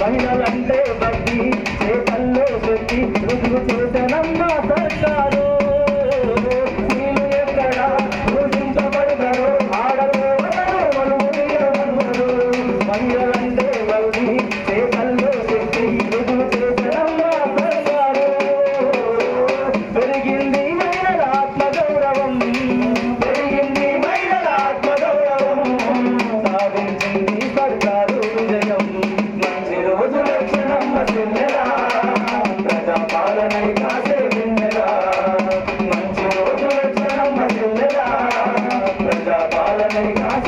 మహిళలంటే బట్టి చేతల్లో పెట్టి రుజువు చేసనమ్మ సర్కారు. పాలనై కాసే బిందెలా మంచి రోజు వచ్చిన ప్రజా కాసే